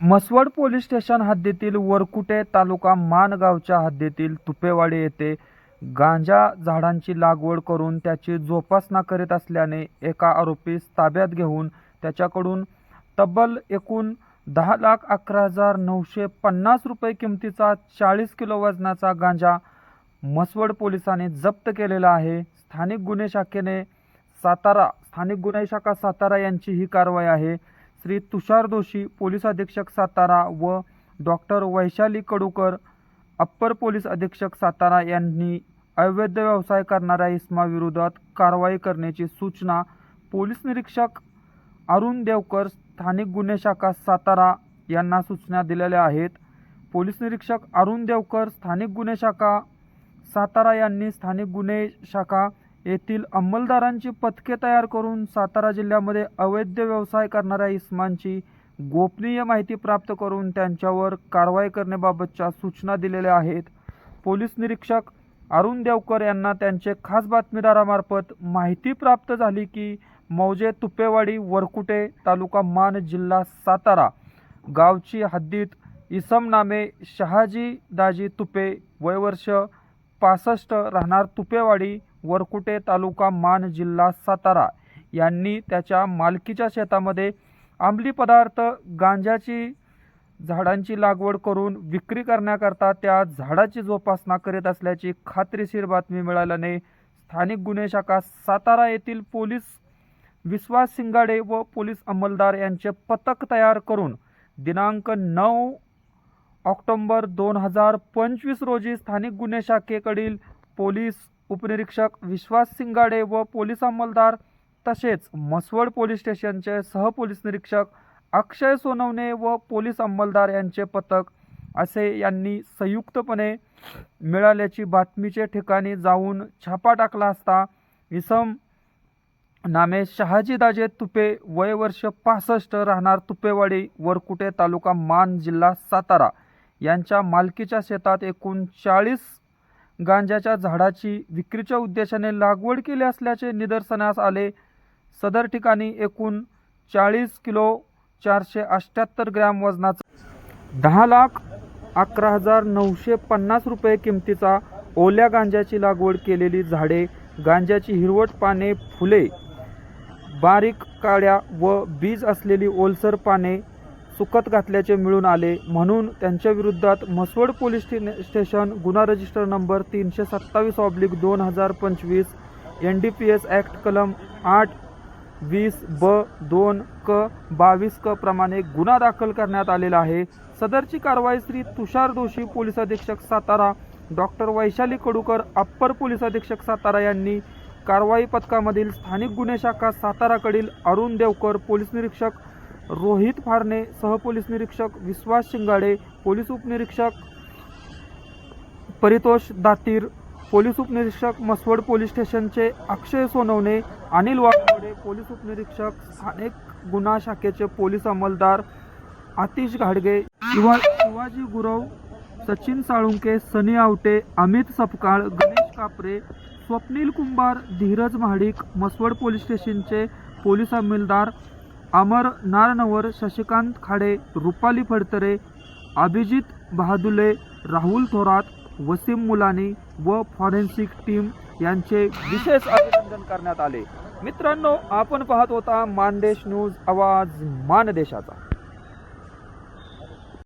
Mhaswad police station हद्दीतील वरकुटे तालुका मानगावच्या हद्दीतील तुपेवाडी येथे गांजा झाडांची लागवड करून त्याची जोपासना करीत असल्याने एका आरोपीस ताब्यात घेऊन त्याच्याकडून तब्बल एकूण दहा लाख अकरा हजार नऊशे पन्नास रुपये किमतीचा चाळीस किलो वजनाचा गांजा मसवड पोलिसांनी जप्त केलेला आहे. स्थानिक गुन्हे शाखेने सातारा स्थानिक गुन्हे शाखा सातारा यांची ही कारवाई आहे. श्री तुषार दोषी पोलीस अधीक्षक सातारा व doctor Vaishali Kadukar upper police अधीक्षक सातारा यांनी अवैध व्यवसाय करणाऱ्या इसमाविरोधात कारवाई करण्याची सूचना पोलीस निरीक्षक अरुण देवकर स्थानिक गुन्हे शाखा सातारा यांना सूचना दिलेल्या आहेत. पोलीस निरीक्षक अरुण देवकर स्थानिक गुन्हे शाखा सातारा यांनी स्थानिक गुन्हे शाखा येथील अंमलदारांची पथके तयार करून सातारा जिल्ह्यामध्ये अवैध व्यवसाय करणाऱ्या इस्मांची गोपनीय माहिती प्राप्त करून त्यांच्यावर कारवाई करण्याबाबतच्या सूचना दिलेल्या आहेत. पोलीस निरीक्षक अरुण देवकर यांना त्यांचे खास बातमीदारामार्फत माहिती प्राप्त झाली की मौजे तुपेवाडी वरकुटे तालुका मान जिल्हा सातारा गावची हद्दीत इसम नामे शहाजी दाजी तुपे वयवर्ष पासष्ट राहणार तुपेवाडी वरकुटे तालुका मान जिल्हा सातारा. यांनी त्याच्या मालकीच्या शेतामध्ये आंबली पदार्थ गांजाची झाडांची लागवड करून विक्री करण्याकरता त्या झाडाची जोपासना करीत असल्याची खात्रीशीर बातमी मिळाल्याने स्थानिक गुन्हे शाखा सातारा येथील पोलीस विश्वास सिंगाडे व पोलीस अंमलदार यांचे पथक तयार करून दिनांक नऊ ऑक्टोंबर दोन हजार पंचवीस रोजी स्थानिक गुन्हे शाखेकडील पोलीस उपनिरीक्षक विश्वास सिंगाडे व पोलीस अंमलदार तसेच मसवड पोलीस स्टेशनचे सहपोलीस निरीक्षक अक्षय सोनवणे व पोलीस अंमलदार यांचे पथक असे यांनी संयुक्तपणे मिळाल्याची बातमीचे ठिकाणी जाऊन छापा टाकला असता इसम नामे शहाजीदाजे तुपे वय वर्ष पासष्ट राहणार तुपेवाडी वरकुटे तालुका मान जिल्हा सातारा यांच्या मालकीच्या शेतात एकूण चाळीस गांजाच्या झाडाची विक्रीच्या उद्देशाने लागवड केली असल्याचे निदर्शनास आले. सदर ठिकाणी एकूण चाळीस किलो चारशे अठ्ठ्याहत्तर ग्रॅम वजनाचा दहा लाख अकरा हजार नऊशे पन्नास रुपये किमतीचा ओल्या गांजाची लागवड केलेली झाडे गांजाची हिरवट पाने फुले बारीक काड्या व बीज असलेली ओलसर पाने सुकत घातल्याचे मिळून आले. म्हणून त्यांच्या विरुद्धात मसवड पोलीस स्टेशन गुन्हा रजिस्टर नंबर तीनशे सत्तावीस ऑब्लिक दोन हजार पंचवीस N D P S act कलम आठ वीस ब दोन क बावीस क प्रमाणे गुन्हा दाखल करण्यात आलेला आहे. सदरची कारवाई श्री तुषार दोषी पोलीस अधीक्षक Satara doctor Vaishali Kadukar upper police अधीक्षक सातारा यांनी कारवाई पथकामधील स्थानिक गुन्हे शाखा साताराकडील अरुण देवकर पोलीस निरीक्षक रोहित फारणे सहपोलीस निरीक्षक विश्वास शिंगाडे पोलीस उपनिरीक्षक परितोष दातीर पोलीस उपनिरीक्षक मसवड पोलीस स्टेशनचे अक्षय सोनवणे अनिल वाघमोडे पोलीस उपनिरीक्षक स्थानिक गुन्हा शाखेचे पोलीस अंमलदार आतिश घाडगे शिवा शिवाजी गुरव सचिन साळुंके सनी आवटे अमित सपकाळ गणेश कापरे स्वप्नील कुंभार धीरज महाडिक मसवड पोलीस स्टेशनचे पोलीस अंमलदार अमर नारनवर शशिकांत खाडे रुपाली फडतरे अभिजित बहादुले राहुल थोरात वसीम मुलानी व फॉरेन्सिक टीम यांचे विशेष अभिनंदन करण्यात आले. मित्रांनो आपण पाहत होता मानदेश न्यूज आवाज मानदेशाचा.